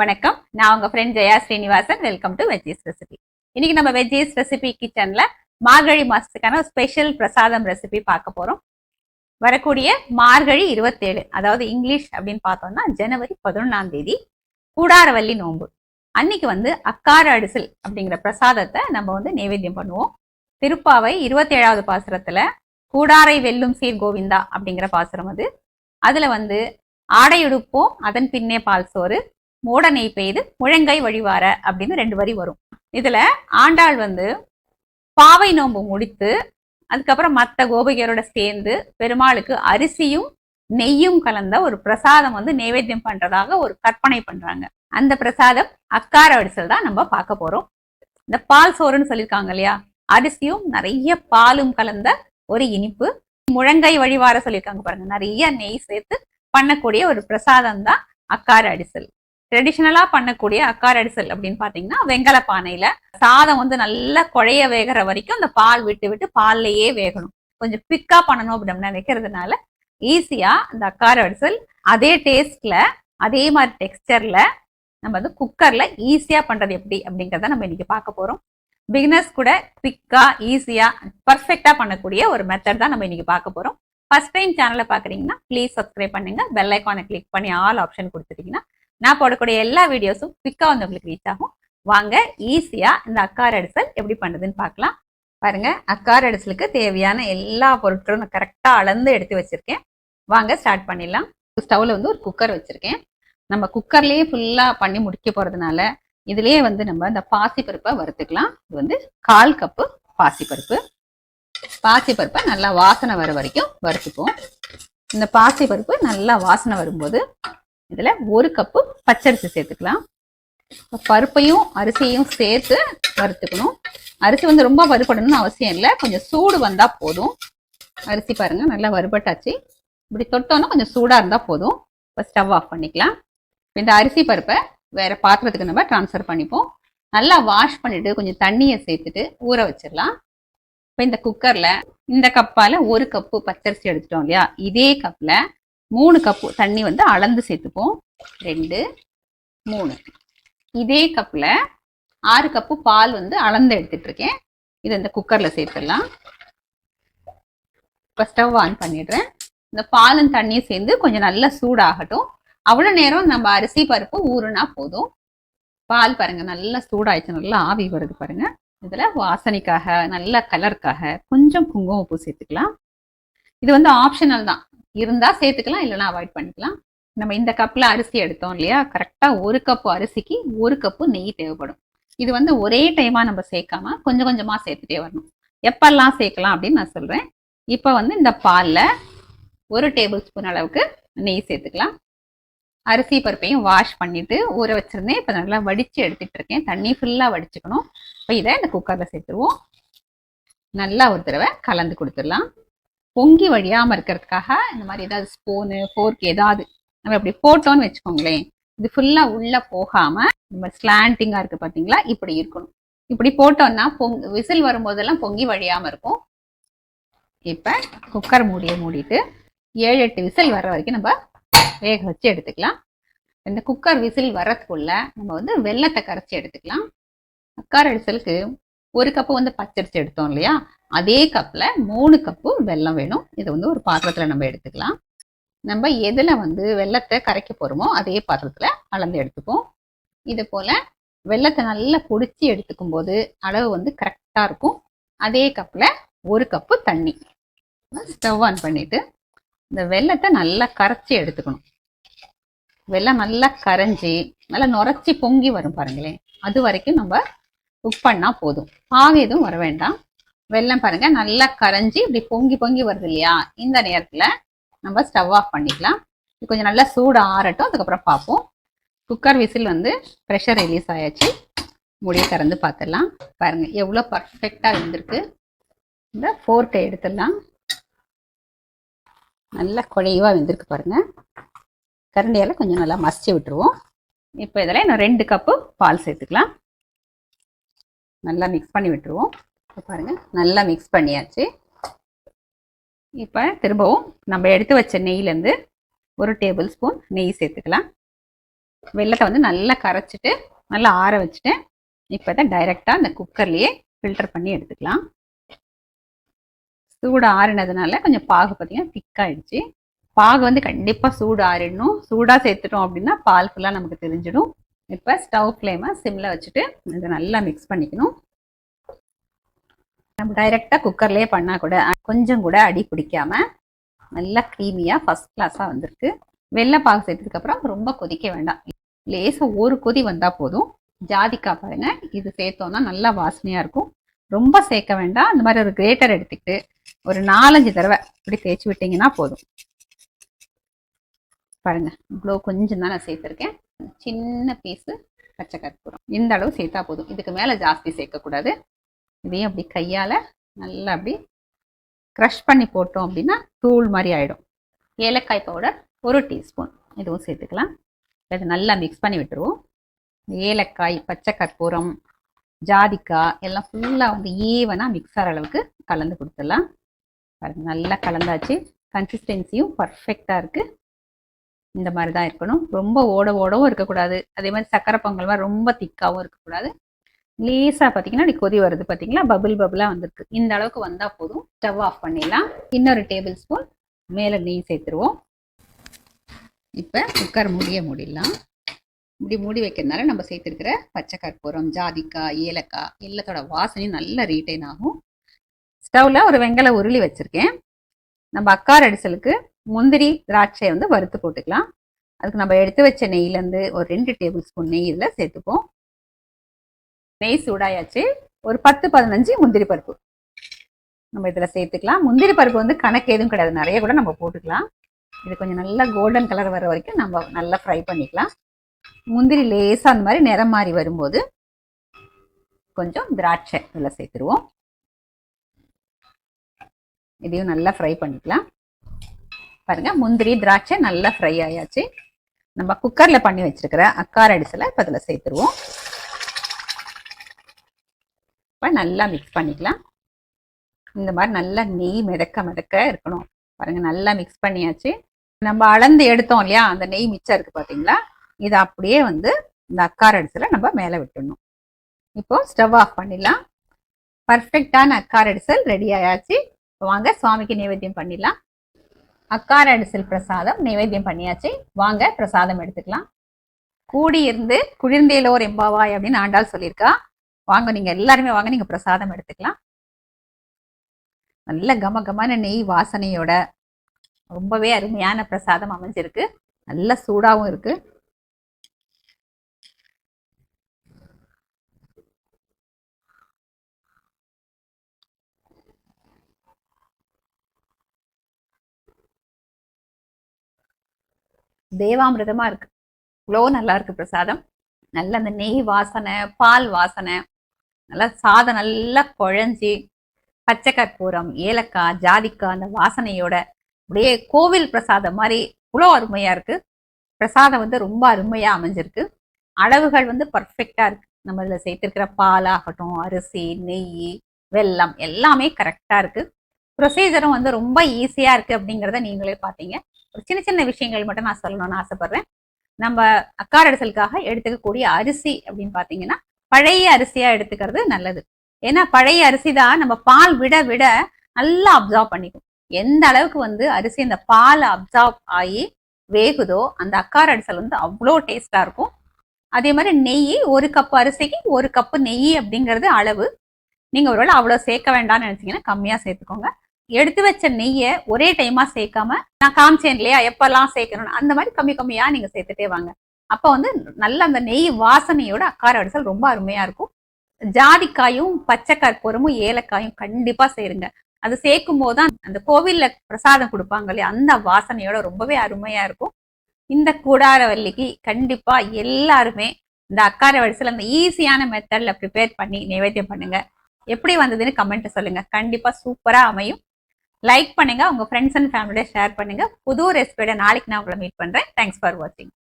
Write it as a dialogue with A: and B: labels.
A: வணக்கம். நான் உங்க friend Jaya Srinivasan. Welcome to veggies recipe இன்னைக்கு நம்ம வெஜ்ஜீஸ் ரெசிபி கிச்சன்ல மார்கழி மாசத்துக்கான ஸ்பெஷல் பிரசாதம் ரெசிபி பார்க்க போறோம். வரக்கூடிய மார்கழி இருபத்தேழு அதாவது இங்கிலீஷ் அப்படின்னு பார்த்தோம்னா ஜனவரி பதினொன்னாம் தேதி கூடாரவல்லி நோன்பு. அன்னைக்கு வந்து அக்கார அடிசல் அப்படிங்கிற பிரசாதத்தை நம்ம வந்து நைவேத்தியம் பண்ணுவோம். திருப்பாவை இருபத்தேழாவது பாசுரத்துல கூடாரை வெல்லும் சீர் கோவிந்தா அப்படிங்கிற பாசுரம் அது. அதுல வந்து ஆடையுடுப்போம் அதன் பின்னே பால் சோறு மூட நெய் பெய்து முழங்கை வழிவார அப்படின்னு ரெண்டு வரி வரும். இதுல ஆண்டாள் வந்து பாவை நோன்பு முடித்து அதுக்கப்புறம் மற்ற கோபிகரோட சேர்ந்து பெருமாளுக்கு அரிசியும் நெய்யும் கலந்த ஒரு பிரசாதம் வந்து நைவேத்தியம் பண்றதாக ஒரு கற்பனை பண்றாங்க. அந்த பிரசாதம் அக்கார அடிசல் தான் நம்ம பார்க்க போறோம். இந்த பால் சோறுன்னு சொல்லியிருக்காங்க இல்லையா? அரிசியும் நிறைய பாலும் கலந்த ஒரு இனிப்பு. முழங்கை வழிவார சொல்லியிருக்காங்க பாருங்க. நிறைய நெய் சேர்த்து பண்ணக்கூடிய ஒரு பிரசாதம் தான் அக்கார அடிசல் ட்ரெடிஷ்னலாக பண்ணக்கூடிய அக்கார அடிசல் அப்படின்னு பார்த்தீங்கன்னா வெங்கல பானையில் சாதம் வந்து நல்லா குழைய வேகிற வரைக்கும் அந்த பால் விட்டு விட்டு பால்லையே வேகணும். கொஞ்சம் பிக்காக பண்ணணும் அப்படின்னு நினைக்கிறதுனால ஈஸியாக இந்த அக்கார அடிசல் அதே டேஸ்ட்டில் அதே மாதிரி டெக்ஸ்டரில் நம்ம வந்து குக்கரில் ஈஸியாக பண்ணுறது எப்படி அப்படிங்கிறத நம்ம இன்னைக்கு பார்க்க போகிறோம் பிகினர்ஸ் கூட குவிக்காக ஈஸியாக பர்ஃபெக்டாக பண்ணக்கூடிய ஒரு மெத்தட் தான் நம்ம இன்னைக்கு பார்க்க போகிறோம் ஃபர்ஸ்ட் டைம் சேனலை பார்க்குறீங்கன்னா ப்ளீஸ் சப்ஸ்கிரைப் பண்ணுங்க. பெல் ஐக்கானை கிளிக் பண்ணி ஆல் ஆப்ஷன் கொடுத்துட்டீங்கன்னா நான் போடக்கூடிய எல்லா வீடியோஸும் குவிக்காக வந்து உங்களுக்கு ரீச் ஆகும். வாங்க ஈஸியாக இந்த அக்கார் அடிசல் எப்படி பண்ணுதுன்னு பார்க்கலாம். பாருங்க அக்கார் அடிசலுக்கு தேவையான எல்லா பொருட்களும் நான் கரெக்டாக அளந்து எடுத்து வச்சிருக்கேன். வாங்க ஸ்டார்ட் பண்ணிடலாம். ஸ்டவ்வில் வந்து ஒரு குக்கர் வச்சுருக்கேன். நம்ம குக்கர்லேயே ஃபுல்லாக பண்ணி முடிக்க போகிறதுனால இதுலேயே வந்து நம்ம இந்த பாசிப்பருப்பை வறுத்துக்கலாம். இது வந்து கால் கப்பு பாசிப்பருப்பு. பாசிப்பருப்பை நல்லா வாசனை வர வரைக்கும் வறுத்துப்போம் இந்த பாசிப்பருப்பு நல்லா வாசனை வரும்போது இதில் ஒரு கப்பு பச்சரிசி சேர்த்துக்கலாம். பருப்பையும் அரிசியையும் சேர்த்து வறுத்துக்கணும். அரிசி வந்து ரொம்ப வறுபடணும்னு அவசியம் இல்லை. கொஞ்சம் சூடு வந்தால் போதும். அரிசி பாருங்கள் நல்லா வறுபட்டாச்சு. இப்படி தொட்டோன்னா கொஞ்சம் சூடாக இருந்தால் போதும். இப்போ ஸ்டவ் ஆஃப் பண்ணிக்கலாம். இப்போ இந்த அரிசி பருப்பை வேறு பாத்திரத்துக்கு நம்ம ட்ரான்ஸ்ஃபர் பண்ணிப்போம். நல்லா வாஷ் பண்ணிவிட்டு கொஞ்சம் தண்ணியை சேர்த்துட்டு ஊற வச்சிடலாம். இப்போ இந்த குக்கரில் இந்த கப்பால் ஒரு கப்பு பச்சரிசி எடுத்துட்டோம் இல்லையா? இதே கப்பில் மூணு கப்பு தண்ணி வந்து அளந்து சேர்த்துப்போம். ரெண்டு மூணு. இதே கப்பில் ஆறு கப்பு பால் வந்து அளந்து எடுத்துட்டு இருக்கேன் இதை இந்த குக்கரில் சேர்த்துடலாம். இப்போ ஸ்டவ் ஆன் பண்ணிடுறேன். இந்த பாலும் தண்ணியும் சேர்ந்து கொஞ்சம் நல்லா சூடாகட்டும். அவ்வளோ நேரம் நம்ம அரிசி பருப்பு ஊறுனா போதும். பால் பாருங்க நல்லா சூடாயிடுச்சு நல்லா ஆவி வருது பாருங்க. இதில் வாசனைக்காக நல்ல கலருக்காக கொஞ்சம் குங்குமப்பூ சேர்த்துக்கலாம். இது வந்து ஆப்ஷனல் தான். இருந்தால் சேர்த்துக்கலாம் இல்லைன்னா அவாய்ட் பண்ணிக்கலாம். நம்ம இந்த கப்பில் அரிசி எடுத்தோம் இல்லையா? கரெக்டாக ஒரு கப்பு அரிசிக்கு ஒரு கப்பு நெய் தேவைப்படும். இது வந்து ஒரே டைமாக நம்ம சேர்க்காம கொஞ்சம் கொஞ்சமாக சேர்த்துட்டே வரணும். எப்பெல்லாம் சேர்க்கலாம் அப்படின்னு நான் சொல்கிறேன் இப்போ வந்து இந்த பாலில் ஒரு டேபிள் ஸ்பூன் அளவுக்கு நெய் சேர்த்துக்கலாம். அரிசி பருப்பையும் வாஷ் பண்ணிட்டு ஊற வச்சிருந்தேன். இப்போ நல்லா வடித்து எடுத்துகிட்டு இருக்கேன். தண்ணி ஃபுல்லாக வடிச்சுக்கணும். இப்போ இதை இந்த குக்கரில் சேர்த்துருவோம். நல்லா ஒரு தடவை கலந்து கொடுத்துடலாம். பொங்கி வழியாம இருக்கிறதுக்காக இந்த மாதிரி ஏதாவது ஸ்பூனு ஃபோர்க் ஏதாவது நம்ம இப்படி போட்டோம்னு வச்சுக்கோங்களேன். இது ஃபுல்லா உள்ளே போகாம நம்ம ஸ்லாண்டிங்காக இருக்கு பார்த்தீங்களா இப்படி இருக்கணும். இப்படி போட்டோம்னா பொங் விசில் வரும்போதெல்லாம் பொங்கி வழியாமல் இருக்கும். இப்போ குக்கர் மூடிய மூடிட்டு ஏழு எட்டு விசில் வர்ற வரைக்கும் நம்ம வேக வச்சு எடுத்துக்கலாம். இந்த குக்கர் விசில் வர்றதுக்குள்ள நம்ம வந்து வெள்ளத்தை கரைச்சி எடுத்துக்கலாம். அக்கார அடிசலுக்கு ஒரு கப்பு வந்து பச்சரிசி எடுத்தோம் இல்லையா? அதே கப்பில் மூணு கப்பு வெல்லம் வேணும். இதை வந்து ஒரு பாத்திரத்தில் நம்ம எடுத்துக்கலாம். நம்ம எதில் வந்து வெள்ளத்தை கரைக்க போகிறோமோ அதே பாத்திரத்தில் அளந்து எடுத்துப்போம். இது போல் வெள்ளத்தை நல்லா பொடிச்சு எடுத்துக்கும் போது அளவு வந்து கரெக்டாக இருக்கும். அதே கப்பில் ஒரு கப்பு தண்ணி. ஸ்டவ் ஆன் பண்ணிவிட்டு இந்த வெள்ளத்தை நல்லா கரைச்சி எடுத்துக்கணும். வெள்ளம் நல்லா கரைஞ்சி நல்லா நுரைச்சி பொங்கி வரும் பாருங்களேன். அது வரைக்கும் நம்ம குக் பண்ணால் போதும். பாகு எதுவும் வர வேண்டாம். வெள்ளம் பாருங்க. நல்லா கரைஞ்சி இப்படி பொங்கி பொங்கி வருது இல்லையா? இந்த நேரத்தில் நம்ம ஸ்டவ் ஆஃப் பண்ணிக்கலாம். இது கொஞ்சம் நல்லா சூடு ஆறட்டும். அதுக்கப்புறம் பார்ப்போம். குக்கர் விசில் வந்து ப்ரெஷர் ரிலீஸ் ஆயாச்சு. முடிய திறந்து பார்த்துடலாம். பாருங்க எவ்வளோ பர்ஃபெக்டாக இருந்திருக்கு. இந்த ஃபோர்க்கை எடுத்துடலாம். நல்லா குழைவாக வெந்திருக்கு பாருங்க. கரண்டியால் கொஞ்சம் நல்லா மசிச்சு விட்டுருவோம். இப்போ இதில் இன்னும் ரெண்டு கப்பு பால் சேர்த்துக்கலாம். நல்லா மிக்ஸ் பண்ணி விட்டுருவோம். பாருங்கள் நல்லா மிக்ஸ் பண்ணியாச்சு. இப்போ திரும்பவும் நம்ம எடுத்து வச்ச நெய்லேருந்து ஒரு டேபிள் ஸ்பூன் நெய் சேர்த்துக்கலாம். வெள்ளத்தை வந்து நல்லா கரைச்சிட்டு நல்லா ஆற வச்சுட்டேன் இப்போ தான் டைரெக்டாக அந்த குக்கர்லேயே ஃபில்டர் பண்ணி எடுத்துக்கலாம். சூடு ஆறினதுனால கொஞ்சம் பாகு பார்த்தீங்கன்னா திக்காயிடுச்சு பாகு வந்து கண்டிப்பாக சூடு ஆறிடணும். சூடாக சேர்த்துட்டோம் அப்படின்னா பால் ஃபுல்லாக நமக்கு தெரிஞ்சிடும். இப்போ ஸ்டவ் ஃப்ளேமை சிம்மில் வச்சுட்டு இதை நல்லா மிக்ஸ் பண்ணிக்கணும். நம்ம டைரெக்டாக குக்கர்லேயே பண்ணால் கூட கொஞ்சம் கூட அடி பிடிக்காம நல்லா க்ரீமியாக ஃபஸ்ட் கிளாஸாக வந்திருக்கு. வெள்ளை பாகு சேர்த்ததுக்கப்புறம் ரொம்ப கொதிக்க வேண்டாம். லேசாக ஒரு கொதி வந்தால் போதும். ஜாதிக்காய் பாருங்க. இது சேர்த்தோன்னா நல்லா வாசனையாக இருக்கும். ரொம்ப சேர்க்க வேண்டாம். அந்த மாதிரி ஒரு கிரேட்டர் எடுத்துக்கிட்டு ஒரு நாலஞ்சு தடவை இப்படி தேய்ச்சி விட்டிங்கன்னா போதும். பாருங்க. இவ்வளோ கொஞ்சம் தான் நான் சேர்த்துருக்கேன். சின்ன பீஸு பச்சை கற்பூரம். இந்த அளவு சேர்த்தா போதும். இதுக்கு மேலே ஜாஸ்தி சேர்க்கக்கூடாது. இதையும் அப்படி கையால் நல்லா அப்படி க்ரஷ் பண்ணி போட்டோம் அப்படின்னா தூள் மாதிரி ஆகிடும் ஏலக்காய் பவுடர் ஒரு டீஸ்பூன் இதுவும் சேர்த்துக்கலாம். இது நல்லா மிக்ஸ் பண்ணி விட்டுருவோம். ஏலக்காய் பச்சை கற்பூரம் ஜாதிக்காய் எல்லாம் ஃபுல்லாக வந்து ஈவனாக மிக்ஸ் ஆகிற அளவுக்கு கலந்து கொடுத்துடலாம். நல்லா கலந்தாச்சு. கன்சிஸ்டன்சியும் பர்ஃபெக்டாக இருக்குது இந்த மாதிரி தான் இருக்கணும். ரொம்ப ஓட ஓடவும் இருக்கக்கூடாது. அதே மாதிரி சக்கரை பொங்கல் மாதிரி ரொம்ப திக்காகவும் இருக்கக்கூடாது. லேசாக பார்த்தீங்கன்னா இப்படி கொதி வருது பார்த்தீங்களா பபிள் பபுளாக வந்திருக்கு. இந்த அளவுக்கு வந்தால் போதும். ஸ்டவ் ஆஃப் பண்ணிடலாம். இன்னொரு டேபிள் ஸ்பூன் மேலே நெய் சேர்த்துருவோம். இப்போ குக்கர் மூடிய மூடிடலாம். இப்படி மூடி வைக்கிறதுனால நம்ம சேர்த்துருக்கிற பச்சை கற்பூரம் ஜாதிக்காய் ஏலக்காய் எல்லாத்தோட வாசனையும் நல்லா ரீட்டைன் ஆகும். ஸ்டவ்வில் ஒரு வெங்கல உருளி வச்சுருக்கேன். நம்ம அக்கார் அடிசலுக்கு முந்திரி திராட்சை வந்து வறுத்து போட்டுக்கலாம். அதுக்கு நம்ம எடுத்து வச்ச நெய்லேருந்து ஒரு ரெண்டு டேபிள் ஸ்பூன் நெய் இதில் சேர்த்துப்போம். நெய் சூடாயாச்சு ஒரு பத்து பதினஞ்சு முந்திரி பருப்பு. நம்ம இதில் சேர்த்துக்கலாம். முந்திரி பருப்பு வந்து கணக்கு எதுவும் கிடையாது. நிறைய கூட நம்ம போட்டுக்கலாம். இது கொஞ்சம் நல்லா கோல்டன் கலர் வர வரைக்கும் நம்ம நல்லா ஃப்ரை பண்ணிக்கலாம். முந்திரி லேசாக அந்த மாதிரி நிறம் மாறி வரும்போது கொஞ்சம் திராட்சை இதில் சேர்த்துருவோம். இதையும் நல்லா ஃப்ரை பண்ணிக்கலாம். பாருங்கள் முந்திரி திராட்சை நல்லா ஃப்ரை ஆயாச்சு. நம்ம குக்கரில் பண்ணி வச்சுருக்கிற அக்கார் அடிசில் இப்போ இதில் சேர்த்துருவோம். இப்போ நல்லா மிக்ஸ் பண்ணிக்கலாம். இந்த மாதிரி நல்லா நெய் மிதக்க மிதக்க இருக்கணும். பாருங்க நல்லா மிக்ஸ் பண்ணியாச்சு. நம்ம அளந்து எடுத்தோம் இல்லையா? அந்த நெய் மிச்சம் இருக்கு பார்த்தீங்களா இதை அப்படியே வந்து இந்த அக்கார் அடிசலை நம்ம மேலே விட்டுடணும். இப்போ ஸ்டவ் ஆஃப் பண்ணிடலாம். பர்ஃபெக்டான அக்கார் அடிசல் ரெடி ஆயாச்சு. வாங்க சுவாமிக்கு நைவேத்தியம் பண்ணிடலாம். அக்கார அடிசல் பிரசாதம் நைவேத்தியம் பண்ணியாச்சு. வாங்க பிரசாதம் எடுத்துக்கலாம். கூடி இருந்து குளிர்ந்தேலோர் எம்பாவாய் அப்படின்னு ஆண்டாள் சொல்லியிருக்கா. வாங்க நீங்க எல்லாருமே வாங்க நீங்க பிரசாதம் எடுத்துக்கலாம். நல்ல கம கமான நெய் வாசனையோட ரொம்பவே அருமையான பிரசாதம் அமைஞ்சிருக்கு. நல்ல சூடாகவும் இருக்கு. தேவாமிரதமா இருக்கு. இவ்வளோ நல்லா இருக்கு பிரசாதம். நல்ல அந்த நெய் வாசனை பால் வாசனை. நல்லா சாதம் நல்லா குழஞ்சி பச்சை கற்பூரம் ஏலக்காய் ஜாதிக்காய் அந்த வாசனையோட அப்படியே கோவில் பிரசாதம் மாதிரி இவ்வளோ அருமையாக இருக்கு. பிரசாதம் வந்து ரொம்ப அருமையாக அமைஞ்சிருக்கு. அளவுகள் வந்து பர்ஃபெக்டாக இருக்குது நம்ம இதில் சேர்த்திருக்கிற பாலாகட்டும் அரிசி நெய் வெல்லம் எல்லாமே கரெக்டாக இருக்குது ப்ரொசீஜரும் வந்து ரொம்ப ஈஸியாக இருக்குது அப்படிங்கிறத நீங்களே பார்த்தீங்க. ஒரு சின்ன சின்ன விஷயங்கள் மட்டும் நான் சொல்லணும்னு ஆசைப்பட்றேன். நம்ம அக்காரடசலுக்காக எடுத்துக்கக்கூடிய அரிசி அப்படின்னு பார்த்தீங்கன்னா பழைய அரிசியா எடுத்துக்கிறது நல்லது. ஏன்னா பழைய அரிசி தான் நம்ம பால் விட விட நல்லா அப்சர்வ் பண்ணிக்கும். எந்த அளவுக்கு வந்து அரிசி அந்த பால் அப்சர்வ் ஆகி வேகுதோ அந்த அக்கார் அரிசல் வந்து அவ்வளோ டேஸ்டா இருக்கும். அதே மாதிரி நெய் ஒரு கப் அரிசிக்கு ஒரு கப்பு நெய் அப்படிங்கிறது அளவு. நீங்க ஒருவேளை அவ்வளோ சேர்க்க வேண்டாம்னு நினைச்சீங்கன்னா கம்மியா சேர்த்துக்கோங்க. எடுத்து வச்ச நெய்யை ஒரே டைமா சேர்க்காம நான் காமிச்சேன் இல்லையா எப்பெல்லாம் சேர்க்கணும் அந்த மாதிரி கம்மி கம்மியா நீங்க சேர்த்துட்டே வாங்க. அப்போ வந்து நல்ல அந்த நெய் வாசனையோட அக்கார வடிசல் ரொம்ப அருமையா இருக்கும். ஜாதிக்காயும் பச்சை கற்பூரமும் ஏலக்காயும் கண்டிப்பா சேருங்க. அது சேர்க்கும் போதுதான் அந்த கோவில்ல பிரசாதம் கொடுப்பாங்க இல்லையா அந்த வாசனையோட ரொம்பவே அருமையா இருக்கும். இந்த கூடாரவல்லிக்கு கண்டிப்பா எல்லாருமே இந்த அக்கார வடிசல் அந்த ஈஸியான மெத்தட்ல ப்ரிப்பேர் பண்ணி நைவேத்தியம் பண்ணுங்க. எப்படி வந்ததுன்னு கமெண்ட் சொல்லுங்க. கண்டிப்பா சூப்பரா அமையும். லைக் பண்ணுங்க. உங்க ஃப்ரெண்ட்ஸ் அண்ட் ஃபேமிலியோட ஷேர் பண்ணுங்க. புது ரெசிபியோட நாளைக்கு நான் உங்களை மீட் பண்றேன். தேங்க்ஸ் ஃபார் வாட்சிங்